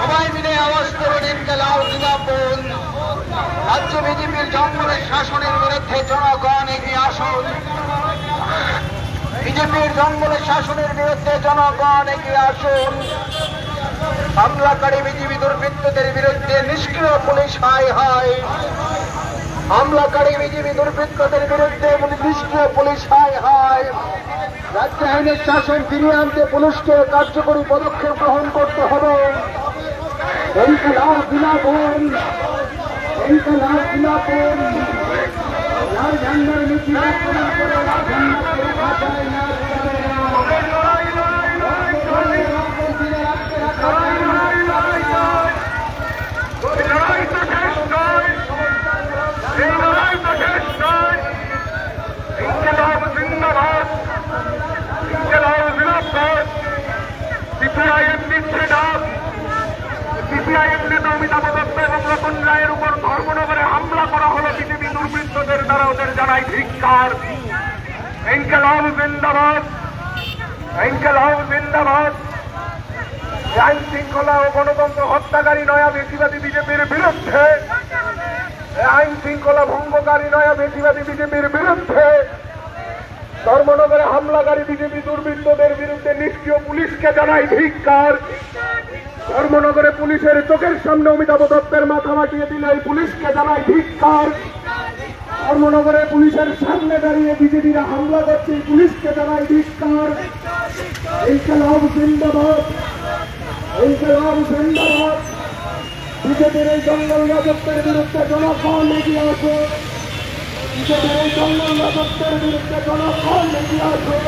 সবাই মিলে আওয়াজ করুন ইনকলাব জিন্দাবাদ রাজ্য বিজেপির জঙ্গলের শাসনের বিরুদ্ধে জনগণ এগিয়ে আসুন বিজেপির জঙ্গলের শাসনের বিরুদ্ধে জনগণ এগিয়ে আসুন। হামলাকারী বিজেপি দুর্বৃত্তদের বিরুদ্ধে নিষ্ক্রিয় পুলিশ, হাই হাই। হামলাকারী বিজেপি দুর্বৃত্তদের বিরুদ্ধে নিষ্ক্রিয় পুলিশ, হাই হাই। রাজ্য আইনের শাসন ফিরিয়ে আনতে পুলিশকে কার্যকরী পদক্ষেপ গ্রহণ করতে হবে। লাল ঝান্ডার মিছিল অমিতাভ দত্ত এবং রতন রায়ের উপর ধর্মনগরে হামলা করা হলো বিজেপি দুর্বৃত্তদের দ্বারা ওদের জানাই ধিক্কার। ইনকেলাব জিন্দাবাদ ইনকেলাব জিন্দাবাদ। আইন শৃঙ্খলা ও গণতন্ত্র হত্যাকারী নয়া বেশিবাদী বিজেপির বিরুদ্ধে। আইন শৃঙ্খলা ভঙ্গকারী নয়া বেশিবাদী বিজেপির বিরুদ্ধে। ধর্মনগরে হামলাকারী বিজেপি দুর্বৃত্তদের বিরুদ্ধে নিষ্ক্রিয় পুলিশকে জানাই ধিক্কার। ধর্মনগরে পুলিশের চোখের সামনে অমিতাভ দত্তের মাথা মাটিয়ে দিলে এই পুলিশকে জানাই ধিক্কার। ধর্মনগরে পুলিশের সামনে দাঁড়িয়ে বিজেপিরা হামলা করছে, এই পুলিশকে জানাই ধিক্কার। খেলাম জিন্দাবাদ, ইনকলাব জিন্দাবাদ। বিজেপির এই জঙ্গল রাজত্বের বিরুদ্ধে জনগণ এগিয়ে আসে। বিজেপির এই জঙ্গল রাজত্বের বিরুদ্ধে জনগণ এগিয়ে আসে।